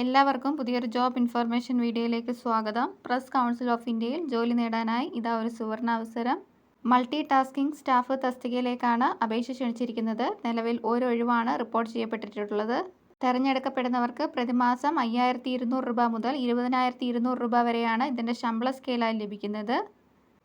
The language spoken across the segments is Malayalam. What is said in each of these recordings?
എല്ലാവർക്കും പുതിയൊരു ജോബ് ഇൻഫർമേഷൻ വീഡിയോയിലേക്ക് സ്വാഗതം. പ്രസ് കൗൺസിൽ ഓഫ് ഇന്ത്യയിൽ ജോലി നേടാനായി ഇതാ ഒരു സുവർണ അവസരം മൾട്ടി ടാസ്കിംഗ് സ്റ്റാഫ് തസ്തികയിലേക്കാണ് അപേക്ഷ ക്ഷണിച്ചിരിക്കുന്നത്. നിലവിൽ ഒരു ഒഴിവാണ് റിപ്പോർട്ട് ചെയ്യപ്പെട്ടിട്ടുള്ളത്. തിരഞ്ഞെടുക്കപ്പെടുന്നവർക്ക് പ്രതിമാസം അയ്യായിരത്തി ഇരുന്നൂറ് രൂപ മുതൽ ഇരുപതിനായിരത്തി ഇരുന്നൂറ് രൂപ വരെയാണ് ഇതിന്റെ ശമ്പള സ്കെയിലായി ലഭിക്കുന്നത്.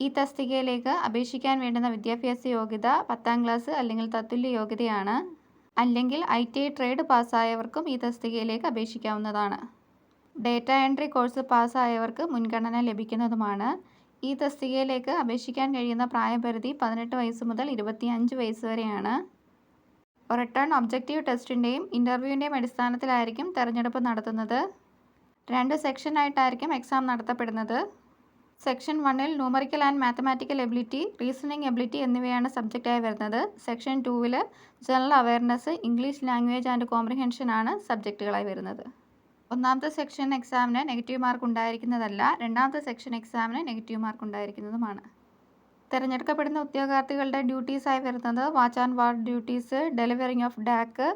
ഈ തസ്തികയിലേക്ക് അപേക്ഷിക്കാൻ വേണ്ടുന്ന വിദ്യാഭ്യാസ യോഗ്യത പത്താം ക്ലാസ് അല്ലെങ്കിൽ തത്തുല്യ യോഗ്യതയാണ്. അല്ലെങ്കിൽ ഐ ടി ഐ ട്രേഡ് പാസ്സായവർക്കും ഈ തസ്തികയിലേക്ക് അപേക്ഷിക്കാവുന്നതാണ്. ഡേറ്റ എൻട്രി കോഴ്സ് പാസ്സായവർക്ക് മുൻഗണന ലഭിക്കുന്നതുമാണ്. ഈ തസ്തികയിലേക്ക് അപേക്ഷിക്കാൻ കഴിയുന്ന പ്രായപരിധി പതിനെട്ട് വയസ്സ് മുതൽ ഇരുപത്തിയഞ്ച് വയസ്സ് വരെയാണ്. റിട്ടേൺ ഒബ്ജക്റ്റീവ് ടെസ്റ്റിന്റെയും ഇന്റർവ്യൂവിന്റെയും അടിസ്ഥാനത്തിലായിരിക്കും തിരഞ്ഞെടുപ്പ് നടത്തുന്നത്. രണ്ട് സെക്ഷനായിട്ടായിരിക്കും എക്സാം നടത്തപ്പെടുന്നത്. സെക്ഷൻ വണ്ണിൽ numerical and mathematical ability reasoning ability എന്നിവയാണ് സബ്ജക്റ്റായി വരുന്നത്. സെക്ഷൻ ടൂവിൽ general awareness English language and comprehension ആണ് സബ്ജക്റ്റുകളായി വരുന്നത്. ഒന്നാമത്തെ സെക്ഷൻ എക്സാമിന് നെഗറ്റീവ് മാർക്ക് ഉണ്ടായിരിക്കുന്നതല്ല രണ്ടാമത്തെ സെക്ഷൻ എക്സാമിന് നെഗറ്റീവ് മാർക്ക് ഉണ്ടായിരിക്കുന്നതുമാണ്. തിരഞ്ഞെടുക്കപ്പെടുന്ന ഉദ്യോഗാർത്ഥികളുടെ ഡ്യൂട്ടീസായി വരുന്നത് watch and ward duties delivering of dak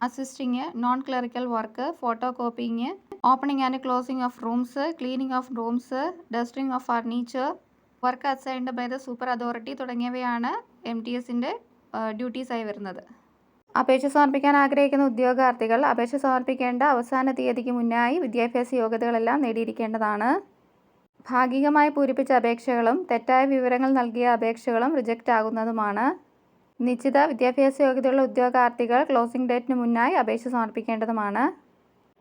assisting non clerical work photo copying opening and closing of rooms cleaning of rooms dusting of furniture work assigned by the super authority തുടങ്ങിയവയാണ് എം ടി എസിന്റെ ഡ്യൂട്ടീസായി വരുന്നത്. അപേക്ഷ സമർപ്പിക്കാൻ ആഗ്രഹിക്കുന്ന ഉദ്യോഗാർത്ഥികൾ അപേക്ഷ സമർപ്പിക്കേണ്ട അവസാന തീയതിക്ക് മുന്നായി വിദ്യാഭ്യാസ യോഗ്യതകളെല്ലാം നേടിയിരിക്കേണ്ടതാണ്. ഭാഗികമായി പൂരിപ്പിച്ച അപേക്ഷകളും തെറ്റായ വിവരങ്ങൾ നൽകിയ അപേക്ഷകളും റിജക്റ്റ് ആകുന്നതുമാണ്. നിശ്ചിത വിദ്യാഭ്യാസ യോഗ്യതയുള്ള ഉദ്യോഗാർത്ഥികൾ ക്ലോസിംഗ് ഡേറ്റിന് മുന്നായി അപേക്ഷ സമർപ്പിക്കേണ്ടതുമാണ്.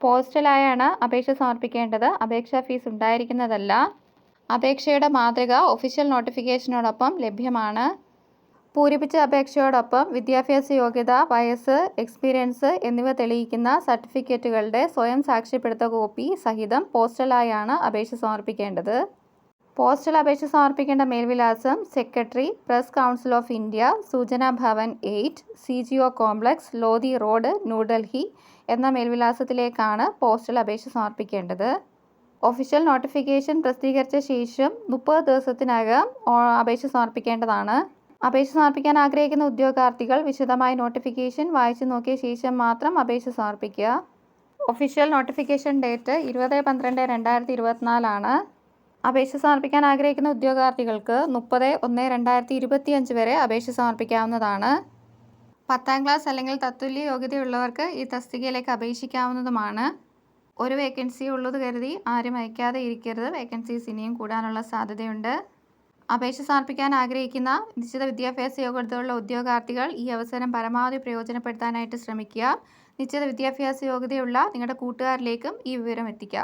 പോസ്റ്റലായാണ് അപേക്ഷ സമർപ്പിക്കേണ്ടത്. അപേക്ഷാ ഫീസ് ഉണ്ടായിരിക്കുന്നതല്ല. അപേക്ഷയുടെ മാതൃക ഒഫീഷ്യൽ നോട്ടിഫിക്കേഷനോടൊപ്പം ലഭ്യമാണ്. പൂരിപ്പിച്ച അപേക്ഷയോടൊപ്പം വിദ്യാഭ്യാസ യോഗ്യത വയസ്സ് എക്സ്പീരിയൻസ് എന്നിവ തെളിയിക്കുന്ന സർട്ടിഫിക്കറ്റുകളുടെ സ്വയം സാക്ഷ്യപ്പെടുത്ത കോപ്പി സഹിതം പോസ്റ്റലായാണ് അപേക്ഷ സമർപ്പിക്കേണ്ടത്. പോസ്റ്റൽ അപേക്ഷ സമർപ്പിക്കേണ്ട മേൽവിലാസം secretary press council of India Soochna Bhavan eight C G O complex Lodhi road New Delhi എന്ന മേൽവിലാസത്തിലേക്കാണ് പോസ്റ്റൽ അപേക്ഷ സമർപ്പിക്കേണ്ടത്. ഒഫീഷ്യൽ നോട്ടിഫിക്കേഷൻ പ്രസിദ്ധീകരിച്ച ശേഷം മുപ്പത് ദിവസത്തിനകം അപേക്ഷ സമർപ്പിക്കേണ്ടതാണ്. അപേക്ഷ സമർപ്പിക്കാൻ ആഗ്രഹിക്കുന്ന ഉദ്യോഗാർത്ഥികൾ വിശദമായ നോട്ടിഫിക്കേഷൻ വായിച്ചു നോക്കിയ ശേഷം മാത്രം അപേക്ഷ സമർപ്പിക്കുക. ഒഫീഷ്യൽ നോട്ടിഫിക്കേഷൻ ഡേറ്റ് ഇരുപത് പന്ത്രണ്ട് രണ്ടായിരത്തി ഇരുപത്തിനാലാണ്. അപേക്ഷ സമർപ്പിക്കാൻ ആഗ്രഹിക്കുന്ന ഉദ്യോഗാർത്ഥികൾക്ക് മുപ്പത് ഒന്ന് രണ്ടായിരത്തി ഇരുപത്തി അഞ്ച് വരെ അപേക്ഷ സമർപ്പിക്കാവുന്നതാണ്. പത്താം ക്ലാസ് അല്ലെങ്കിൽ തത്തുല്യ യോഗ്യതയുള്ളവർക്ക് ഈ തസ്തികയിലേക്ക് അപേക്ഷിക്കാവുന്നതുമാണ്. ഒരു വേക്കൻസി ഉള്ളത് കരുതി ആരും അയക്കാതെ ഇരിക്കരുത്. വേക്കൻസീസ് ഇനിയും കൂടാനുള്ള സാധ്യതയുണ്ട്. അപേക്ഷ സമർപ്പിക്കാൻ ആഗ്രഹിക്കുന്ന നിശ്ചിത വിദ്യാഭ്യാസ യോഗ്യതയുള്ള ഉദ്യോഗാർത്ഥികൾ ഈ അവസരം പരമാവധി പ്രയോജനപ്പെടുത്താനായിട്ട് ശ്രമിക്കുക. നിശ്ചിത വിദ്യാഭ്യാസ യോഗ്യതയുള്ള നിങ്ങളുടെ കൂട്ടുകാരിലേക്കും ഈ വിവരം എത്തിക്കുക